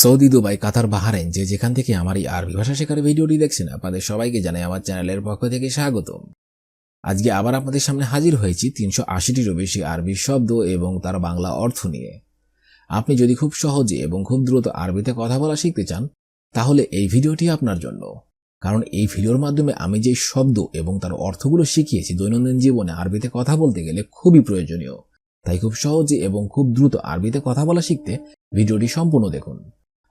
Saudi, Dubai, কাতার বাহারেন যে যেখান থেকে আমার এই আরবি ভাষা শেখার ভিডিওটি দেখছেন, আপনাদের সবাইকে জানাই আমার চ্যানেলের পক্ষ থেকে স্বাগতম। আজকে আবার আপনাদের সামনে হাজির হয়েছি তিনশো আশিটিরও বেশি আরবি শব্দ এবং তার বাংলা অর্থ নিয়ে। আপনি যদি খুব সহজে এবং খুব দ্রুত আরবিতে কথা বলা শিখতে চান, তাহলে এই ভিডিওটি আপনার জন্য। কারণ এই ভিডিওর মাধ্যমে আমি যে শব্দ এবং তার অর্থগুলো শিখিয়েছি দৈনন্দিন জীবনে আরবিতে কথা বলতে গেলে খুবই প্রয়োজনীয়। তাই খুব সহজে এবং খুব দ্রুত আরবিতে কথা বলা শিখতে ভিডিওটি সম্পূর্ণ দেখুন।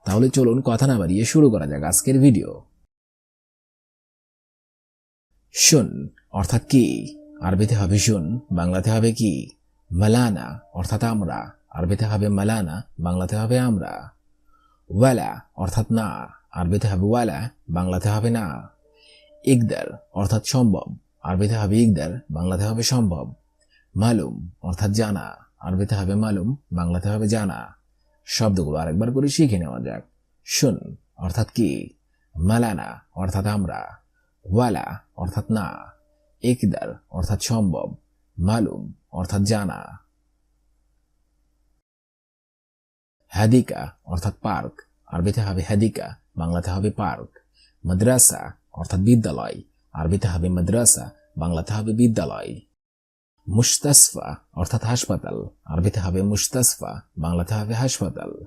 তাহলে চলুন কথা না বাড়িয়ে শুরু করা যাক আজকের ভিডিও শুন অর্থাৎ কি? আরবিতে হবে শুন, বাংলাতে হবে কি? মালানা অর্থাৎ আমরা। আরবিতে হবে মালানা, বাংলাতে হবে আমরা। ওয়ালা অর্থাৎ না। আরবিতে হবে ওয়ালা, বাংলাতে হবে না। ইকদার অর্থাৎ সম্ভব। আরবিতে হবে ইকদার, বাংলাতে হবে সম্ভব। মালুম অর্থাৎ জানা। আরবিতে হবে মালুম, বাংলাতে হবে জানা। শব্দগুলো আরেকবার করে শিখে নেওয়া যাক। শুন, অর্থাৎ কি? মালানা, অর্থাৎ আমরা। ওয়ালা, অর্থাৎ না। ইকদার অর্থাৎ সম্ভব। মালুম, অর্থাৎ জানা। হাদিকা, অর্থাৎ পার্ক। আরবিতে হবে হাদিকা, বাংলাতে হবে পার্ক। মাদ্রাসা, অর্থাৎ বিদ্যালয়। আরবিতে হবে মাদ্রাসা, বাংলাতে হবে বিদ্যালয়। মুস্তাসফা, অর্থাৎ হাসপাতাল। আরবিতে হবে মুস্তাসফা, বাংলাতে হবে হাসপাতাল।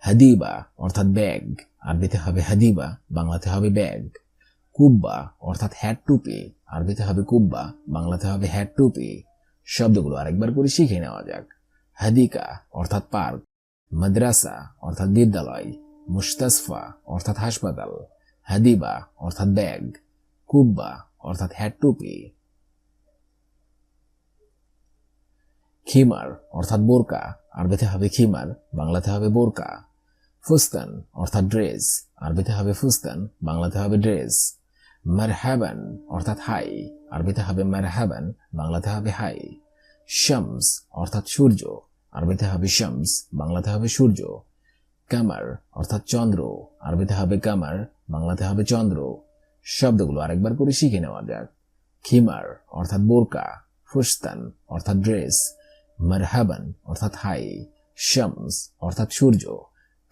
হাদিবা, অর্থাৎ ব্যাগ। আরবিতে হবে হাদিবা, বাংলাতে হবে ব্যাগ। কুব্বা, অর্থাৎ হ্যাট টুপি। আরবিতে হবে কুব্বা, বাংলাতে হবে হ্যাট টুপি। শব্দগুলো আরেকবার করে শিখে নেওয়া যাক। হাদিকা, অর্থাৎ পার্ক। মাদ্রাসা, অর্থাৎ বিদ্যালয়। মুস্তাসফা, অর্থাৎ হাসপাতাল। হাদিবা, অর্থাৎ ব্যাগ। কুব্বা, অর্থাৎ হ্যাট টুপি। খিমার, অর্থাৎ বোরকা। আরবিতে হবে খিমার, বাংলাতে হবে বোরকা। ফুস্তান, অর্থাৎ ড্রেস। আরবিতে হবে ফুস্তান, বাংলাতে হবে ড্রেস। মারহাবান, অর্থাৎ হাই। আরবিতে হবে মারহাবান, বাংলাতে হবে হাই। শামস, অর্থাৎ সূর্য। আরবিতে হবে শামস, বাংলাতে হবে সূর্য। কামার, অর্থাৎ চন্দ্র। আরবিতে হবে কামার, বাংলাতে হবে চন্দ্র। শব্দগুলো আরেকবার করে শিখে নেওয়া যাক। খিমার, অর্থাৎ বোরকা। ফুস্তান, অর্থাৎ ড্রেস। মারহাবান অর্থাৎ হাই শামস অর্থাৎ সূর্য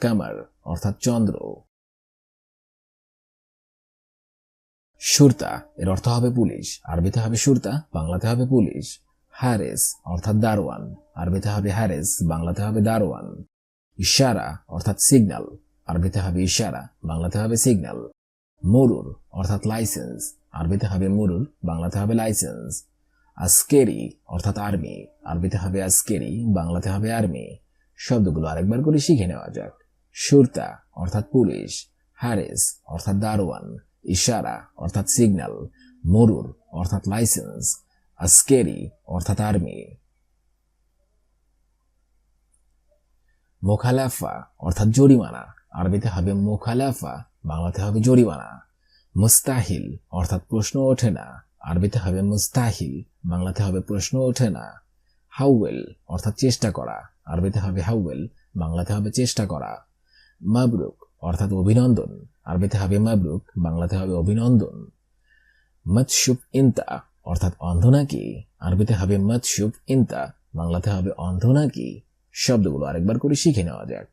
কামার অর্থাৎ চন্দ্র. সুরতা, এর অর্থ হবে পুলিশ, আরবিতে হবে সুরতা, বাংলাতে হবে পুলিশ. হারেস, অর্থাৎ দারোয়ান, আরবিতে হবে হারেস, বাংলাতে হবে দারোয়ান. ইশারা, অর্থাৎ সিগন্যাল আরবিতে হবে ইশারা, বাংলাতে হবে সিগন্যাল মরুর, অর্থাৎ লাইসেন্স আরবিতে হবে মরুর, বাংলাতে হবে লাইসেন্স আস্কেরি অর্থাৎ আর্মি আরবিতে হবে আস্কেরি বাংলাতে হবে আর্মি শব্দগুলো আরেকবার করে শিখে নেওয়া যাক। সুরতা, অর্থাৎ পুলিশ। হারেস, অর্থাৎ দারোয়ান। ইশারা, অর্থাৎ সিগন্যাল। মরুর, অর্থাৎ লাইসেন্স। আস্কেরি অর্থাৎ আর্মি মোখালাফা, অর্থাৎ জরিমানা। আরবিতে হবে মোখালাফা, বাংলাতে হবে জরিমানা। মুস্তাহিল, অর্থাৎ প্রশ্ন ওঠে না। আরবিতে হবে মুস্তাহিল, বাংলাতে হবে প্রশ্ন ওঠে না। হাউওয়েল অর্থাৎ চেষ্টা করা। আরবিতে হবে হাউওয়েল বাংলাতে হবে চেষ্টা করা। মাবরুক, অর্থাৎ অভিনন্দন। আরবিতে হবে মাবরুক, বাংলাতে হবে অভিনন্দন। মৎসুপ ইন্তা, অর্থাৎ অন্ধ নাকি? আরবিতে হবে মৎসুপ ইন্তা, বাংলাতে হবে অন্ধ নাকি? শব্দগুলো আরেকবার করে শিখে নেওয়া যাক।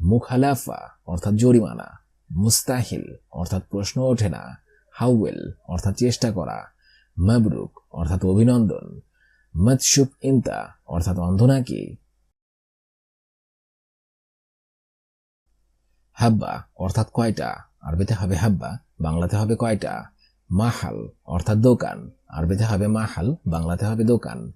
মুখালাফা, অর্থাৎ জরিমানা। মুস্তাহিল, অর্থাৎ প্রশ্ন ওঠে না। হাউওয়েল অর্থাৎ চেষ্টা করা। মাবরুক অর্থাৎ অভিনন্দন। মৎসুপ ইন্তা অর্থাৎ অন্ধ নাকি হাব্বা অর্থাৎ কয়টা? আরবিতে হবে হাব্বা বাংলাতে হবে কয়টা? মাহাল অর্থাৎ দোকান। আরবিতে হবে মাহাল বাংলাতে হবে দোকান।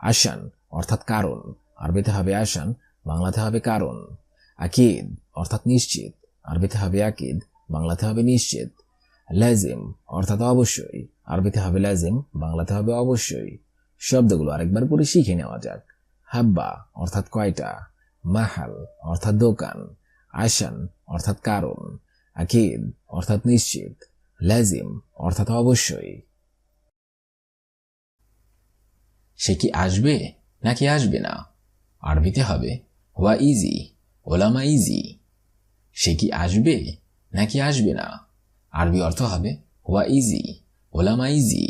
আসান অর্থাৎ কারণ। আরবিতে হবে আসান বাংলাতে হবে কারণ। আকিদ অর্থাৎ নিশ্চিত। আরবিতে হবে আকিদ বাংলাতে হবে নিশ্চিত। লাজিম অর্থাৎ অবশ্যই। আরবিতে হবে লাজিম বাংলাতে হবে অবশ্যই। শব্দগুলো আরেকবার করে শিখে নেওয়া যাক। হাব্বা, অর্থাৎ কয়টা? মাহাল, অর্থাৎ দোকান। আসান অর্থাৎ কারণ। আকিদ অর্থাৎ নিশ্চিত। লাজিম অর্থাৎ অবশ্যই। সে কি আসবে নাকি আসবে না? আরবিতে হবে হোয়া ইজি ওলামা ইজি সে কি আসবে নাকি আসবে না? আরবি অর্থ হবে, হুয়া ইজি, ওলামা ইজি,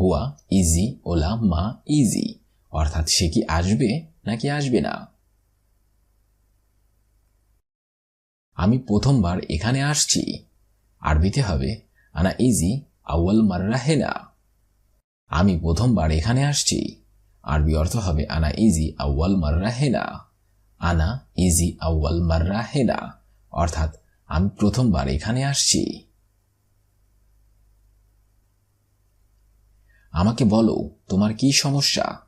হুয়া ইজি ওলা মা ইজি। অর্থাৎ সে কি আসবে নাকি আসবে না? আমি প্রথমবার এখানে আসছি। আরবিতে হবে, আনা ইজি, আউয়াল মাররা হেনা আমি প্রথমবার এখানে আসছি। আরবি অর্থ হবে, আনা ইজি, আউয়াল মাররা হেনা আনা ইজি, আউয়াল মাররা হেনা অর্থাৎ আমি প্রথমবার এখানে আসছি। আমাকে বলো, তোমার কি সমস্যা?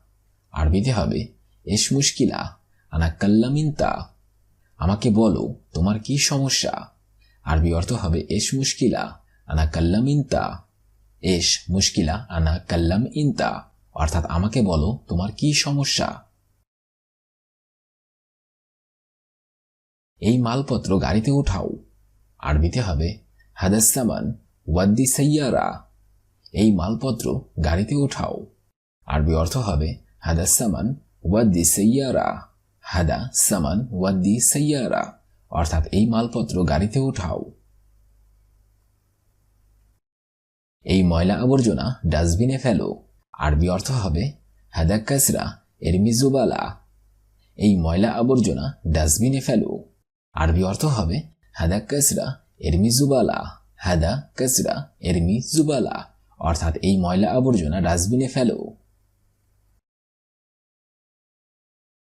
আরবিতে হবে এস মুশকিলা, আনা কাল্লামিনতা আমাকে বলো, তোমার কি সমস্যা? আরবি অর্থ হবে এস মুশকিলা, আনা কাল্লাম ইনতা এস মুশকিলা, আনা কাল্লাম ইনতা অর্থাৎ আমাকে বলো, তোমার কি সমস্যা? এই মালপত্র গাড়িতে উঠাও। আরবিতে হবে হাদাসামান ওয়াদ্দি সাইয়ারা। এই মালপত্র গাড়িতে উঠাও। আরবি অর্থ হবে হাদাসামান ওয়াদ্দি সাইয়ারা। হাদা সামান ওয়াদ্দি সাইয়ারা। অর্থাৎ এই মালপত্র গাড়িতে উঠাও। এই ময়লা আবর্জনা ডাস্টবিনে ফেলো। আরবি অর্থ হবে, হাদা কাসরা এরমিজুবালা এই ময়লা আবর্জনা ডাস্টবিনে ফেলো। আরবি অর্থ হবে, হাদা কাসরা এরমি জুবালা। হাদা কাসরা এরমি জুবালা। অর্থাৎ এই ময়লা আবর্জনা ডাস্টবিনে ফেলো।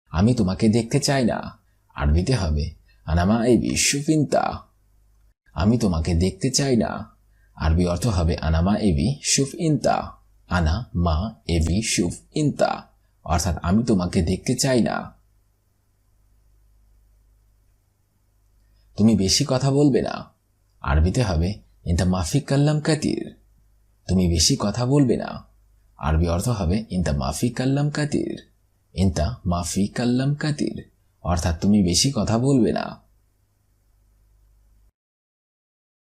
আমি তোমাকে দেখতে চাই না। আরবিতে হবে, আনামা এই বিশ্বফিন্তা। আমি তোমাকে দেখতে চাই না। আরবি অর্থ হবে, আনামা এবি সুফ ইনতা আনা, মা এবি সুফ ইনতা অর্থাৎ আমি তোমাকে দেখতে চাই না। তুমি বেশি কথা বলবে না। আরবিতে হবে, ইনতা মাফিক কাল্লাম কাতির। তুমি বেশি কথা বলবে না। আরবি অর্থ হবে, ইনতা মাফি কাল্লাম কাতির। ইনতা মাফি কাল্লাম কাতির, অর্থাৎ তুমি বেশি কথা বলবে না।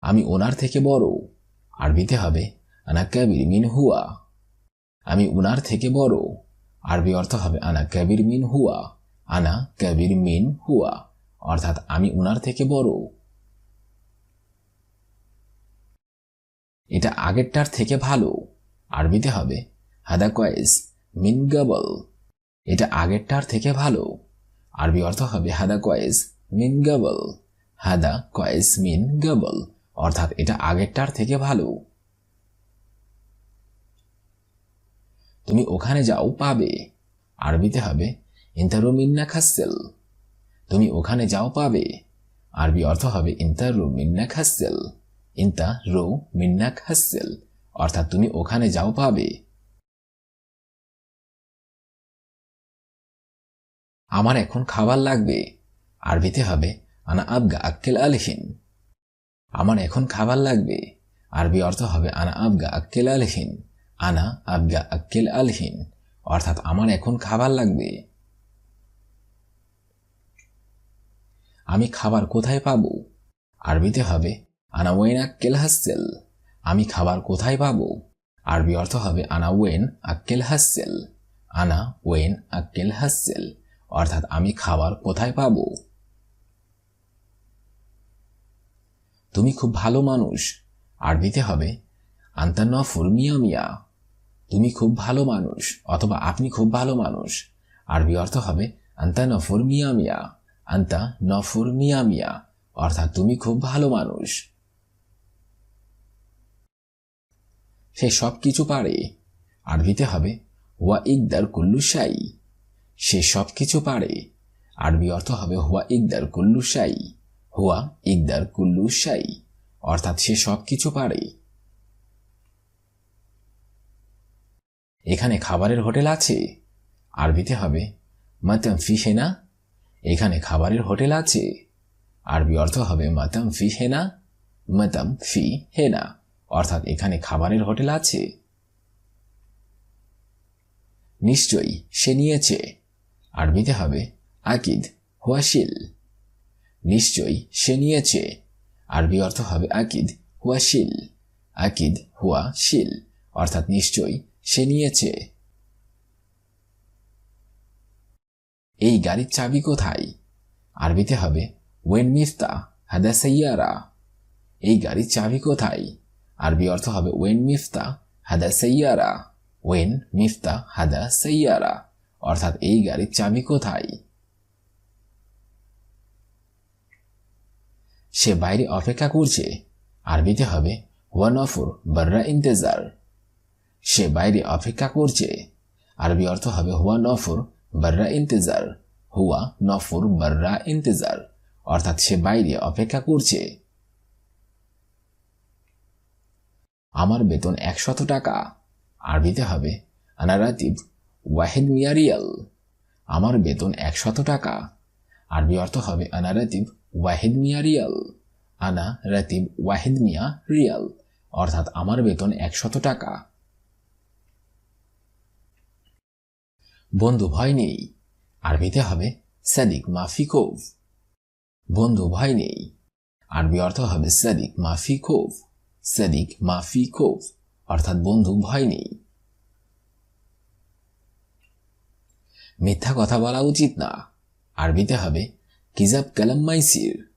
আমি ওনার থেকে বড়। আরবিতে হবে, আনা কাবির মিন হুয়া। আমি উনার থেকে বড়। আরবি অর্থ হবে, আনা কাবির মিন হুয়া। আনা কাবির মিন হুয়া। অর্থাৎ আমি উনার থেকে বড়। এটা আগেরটার থেকে ভালো। আরবিতে হবে হাদা কয়েস মিন গাবল এটা আগেরটার থেকে ভালো। আরবি অর্থ হবে হাদা কয়েস মিন গাবল হাদা কয়েস মিন গাবল অর্থাৎ এটা আগেরটার থেকে ভালো। তুমি ওখানে যাও, পাবে। আরবিতে হবে ইন্তারু মিন্না খাসেল তুমি ওখানে যাও, পাবে। আরবি অর্থ হবে ইন্তারু মিন্না খাসেল ইন্তা রৌ মিন্না খাসেল অর্থাৎ তুমি ওখানে যাও পাবে। আমার এখন খাবার লাগবে। আরবিতে হবে, আনা আবগা আক্কেল আলহিন। আমার এখন খাবার লাগবে। আরবি অর্থ হবে, আনা আবগা আক্কেল আলহিন। আনা আবগা আক্কেল আলহিন, অর্থাৎ আমার এখন খাবার লাগবে। আমি খাবার কোথায় পাবো? আরবিতে হবে আনা ওয়েন আক্কেল হাসেল আমি খাবার কোথায় পাবো? আরবি অর্থ হবে আনা ওয়েন আক্কেল হাসেল আনা ওয়েন আক্কেল হাসেল অর্থাৎ আমি খাবার কোথায় পাবো? তুমি খুব ভালো মানুষ। আরবিতে হবে আন্তানফুর মিয়া মিয়া। তুমি খুব ভালো মানুষ, অথবা আপনি খুব ভালো মানুষ। আরবি অর্থ হবে আন্তা নফর মিয়া। মিয়া আন্তা নফর মিয়া মিয়া। অর্থাৎ তুমি খুব ভালো মানুষ। সে সব কিছু পারে। আরবিতে হবে, হুয়া ইকদার কুল্লু সাই সে সব কিছু পারে। আরবি অর্থ হবে, হুয়া ইকদার কুল্লু সাই হুয়া ইকদার কুল্লু সাই অর্থাৎ সে সব কিছু পারে। এখানে খাবারের হোটেল আছে। আরবিতে হবে, মাতাম ফি হেনা এখানে খাবারের হোটেল আছে। আরবি অর্থ হবে, মাতাম ফি হেনা মাতাম ফি হেনা অর্থাৎ এখানে খাবারের হোটেল আছে। নিশ্চয়ই, সে নিয়েছে। আরবিতে হবে, আকিদ, হুয়াশিল। নিশ্চয়ই, সে নিয়েছে। আরবি অর্থ হবে আকিদ, হুয়াশিল। আকিদ হুয়া শিল অর্থাৎ নিশ্চয়ই, সে নিয়েছে। এই গাড়ির চাবি কোথায়? আরবিতে হবে ওয়েন মিফতা হাদা সৈয়ারা এই গাড়ির চাবি কোথায়? আরবি অর্থ হবে ওয়েন মিফতা হাদা সৈয়ারা ওয়েন মিফতা হাদা সৈয়ারা অর্থাৎ এই গাড়ির চাবি কোথায়? সে বাইরে অপেক্ষা করছে। আরবিতে হবে হুয়া নফর বর্রা ইন্তেজার সে বাইরে অপেক্ষা করছে। আরবি অর্থ হবে হুয়া নফর বর্রা ইন্তেজার হুয়া নফর বর্রা ইন্তেজার অর্থাৎ সে বাইরে অপেক্ষা করছে। আমার বেতন একশত টাকা। আর আরবিতে হবে, আনারাতিব, ওয়াহিদ মিয়া রিয়াল আমার বেতন একশত টাকা। আরবি অর্থ হবে আনারাতিব, ওয়াহিদ মিয়া রিয়াল আনা রাতিব ওয়াহিদ মিয়া রিয়াল অর্থাৎ আমার বেতন একশত টাকা। বন্ধু, ভয় নেই। আরবিতে হবে সাদিক মাফি কোভ বন্ধু, ভয় নেই। আরবি অর্থ হবে সাদিক মাফি কোভ সাদিক মাফি কোভ অর্থাৎ বন্ধু, ভয় নেই। মিথ্যা কথা বলা উচিত না। আরবিতে হবে, কিজাব কালাম মাইসির।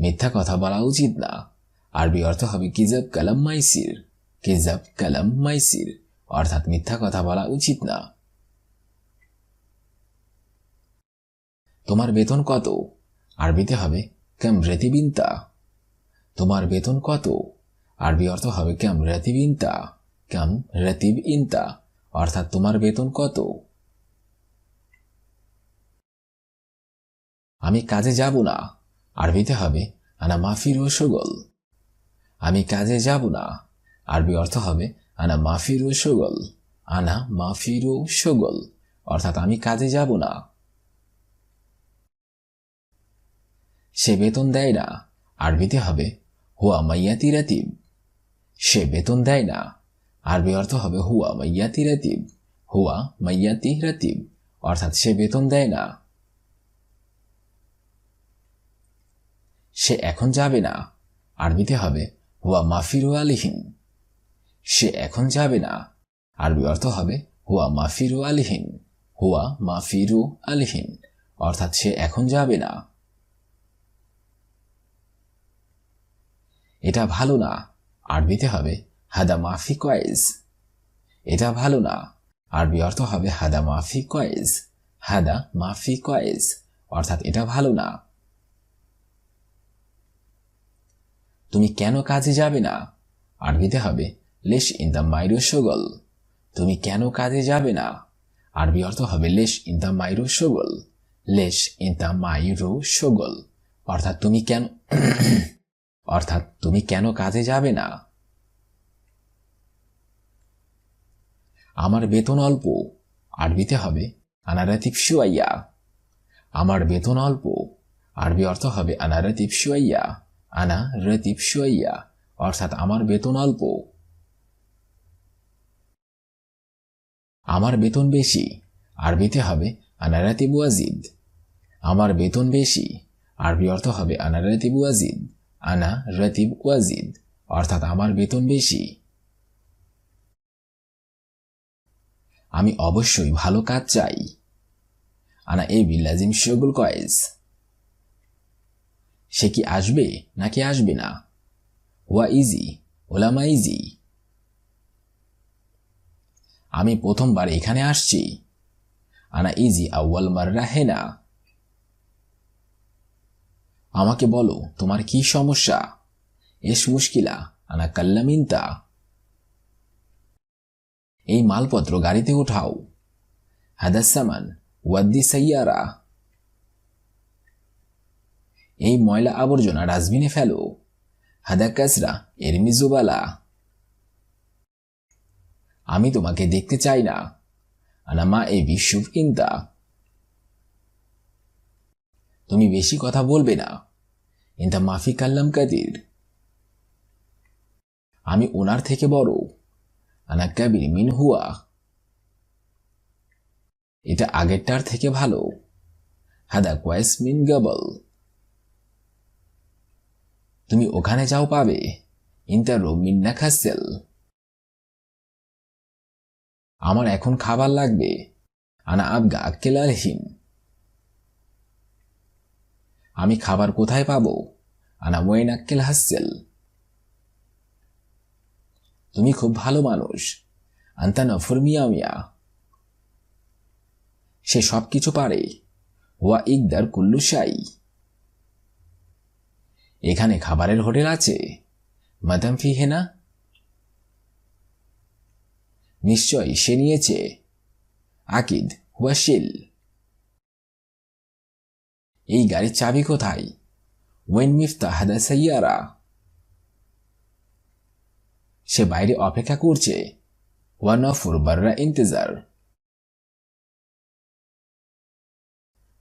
মিথ্যা কথা বলা উচিত না। আরবি অর্থ হবে, কিজাব কালাম মাইসির। কিজাব কালাম মাইসির, অর্থাৎ মিথ্যা কথা বলা উচিত না। তোমার বেতন কত? আরবিতে হবে ক্যাম রেতিবিনতা তোমার বেতন কত? আরবি অর্থ হবে ক্যাম রেতিবিনতা ক্যাম রেতিব ইনতা? অর্থাৎ তোমার বেতন কত? আমি কাজে যাব না। আরবিতে হবে, আনা মাফির ও সগল। আমি কাজে যাব না। আরবি অর্থ হবে, আনা মাফির ও সগল। আনা মাফির ও সগল। অর্থাৎ আমি কাজে যাব না। সে বেতন দেয় না। আরবিতে হবে, হুয়া মাইয়াতি রাতিব। সে বেতন দেয় না। আরবি অর্থ হবে হুয়া মাইয়াতি রাতিব। হুয়া মাইয়াতি রাতিব। অর্থাৎ সে বেতন দেয় না। সে এখন যাবে না। আরবিতে হবে হুয়া মাফিরু আলিহীন। সে এখন যাবে না। আরবি অর্থ হবে হুয়া মাফিরু আলিহীন। হুয়া মাফিরু আলিহীন। অর্থাৎ সে এখন যাবে না। এটা ভালো না। আরবিতে হবে হাদা মাফি কয়েজ। এটা ভালো না। আরবি অর্থ হবে হাদা মাফি কয়েজ। হাদা মাফি কয়েজ। অর্থাৎ এটা ভালো না। তুমি কেন কাজে যাবে না? আরবিতে হবে লেশ ইন দ্য মাইরো সগল। তুমি কেন কাজে যাবে না? আরবি অর্থ হবে লেশ ইন দ্য মাইরো সগল। লেশ ইন দ্য মাইরো সগল। অর্থাৎ তুমি কেন অর্থাৎ তুমি কেন কাজে যাবে না? আমার বেতন অল্প, আরবিতে হবে আনারাতিব শুয়াইয়া। আমার বেতন অল্প, আরবি অর্থ হবে আনারাতিব শুয়াইয়া আনা রতিব শুয়াইয়া। অর্থাৎ আমার বেতন অল্প। আমার বেতন বেশি, আরবিতে হবে আনারাতিব ওয়াজিদ। আমার বেতন বেশি, আরবি অর্থ হবে আনারাতিব ওয়াজিদ। আনা রতিব ওয়াজিদ অর্থাৎ আমার বেতন বেশি। আমি অবশ্যই ভালো কাজ চাই। আনা এই বিল্লাজিম শগুল কয়েজ সে কি আসবে নাকি আসবে না? ওয়া ইজি, ওলামা ইজি। আমি প্রথমবার এখানে আসছি। আনা ইজি আউ্য়াল মাররা হেনা আমাকে বলো, তোমার কি সমস্যা? এস মুশকিলা, আনা কাল্লামিনতা এই মালপত্র গাড়িতে ওঠাও হাদাসামান ওয়াদ্দি সাইয়ারা। এই ময়লা আবর্জনা ডাস্টবিনে ফেলো। হাদা কাজরা এরমি জুবালা। আমি তোমাকে দেখতে চাই না। আনামা এ বিশুভ ইন্তা তুমি বেশি কথা বলবে না। ইন্তা মাফি কাল্লাম কাদির আমি ওনার থেকে বড়। আনা কাবির মিন হুয়া। এটা আগেরটার থেকে ভালো। হাদা কোয়েস মিন গাবল। তুমি ওখানে যাও পাবে। ইন্টারো মিন্না খাসেল আমার এখন খাবার লাগবে। আনা আবগা আক্কেলালহীন আমি খাবার কোথায় পাবো? আনা ওয়েন আক্কেল হাসেল। তুমি খুব ভালো মানুষ। আন্তানা ফুরমিয়া মিয়া সে সব কিছু পারে। ওয়া ইকদার কুল্লু সাই এখানে খাবারের হোটেল আছে। মাদাম ফি হেনা নিশ্চয় সে নিয়েছে। আকিদ হুয়াশিল এই গাড়ির চাবি কোথায়? ওয়েন মিফতা হাদা সাইয়ারা সে বাইরে অপেক্ষা করছে। ওয়ানফুর বাররা ইন্তজার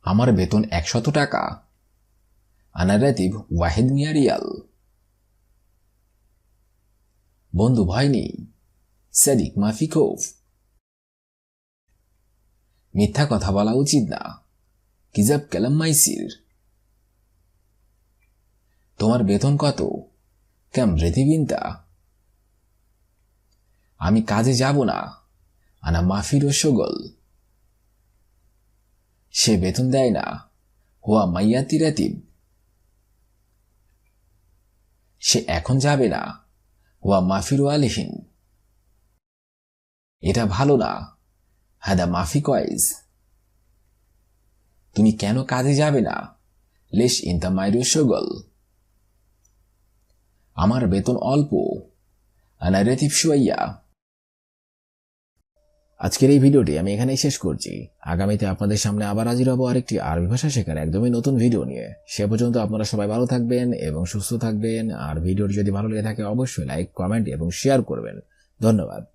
আমার বেতন একশত টাকা। আনা রাতিব ওয়াহিদ মিয়া রিয়াল বন্ধু, ভয় নেই। সাদিক মাফিকোভ মিথ্যা কথা বলা উচিত না। কিজাব কালাম মাইসির তোমার বেতন কত? কেম রেতিবিনতা আমি কাজে যাব না, আনা মাফির সগল। সে বেতন দেয় না, হুয়া মাইয়াতি রাতিব। সে এখন যাবে না, হুয়া মাফির আলিহীন। এটা ভালো না, হাদা মাফি কয়েজ তুমি কেন কাজে যাবে না? লেশ ইন্তা মাইরু সগল। আমার বেতন অল্প। আনা রেতিব শুয়াইয়া আজকের এই ভিডিওটি আমি এখানেই শেষ করছি। আগামীতে আপনাদের সামনে আবার হাজির হব আরেকটি আরবি ভাষা শেখার একদমই নতুন ভিডিও নিয়ে। সে পর্যন্ত আপনারা সবাই ভালো থাকবেন এবং সুস্থ থাকবেন। আর ভিডিওটি যদি ভালো লেগে থাকে, অবশ্যই লাইক, কমেন্ট এবং শেয়ার করবেন। ধন্যবাদ।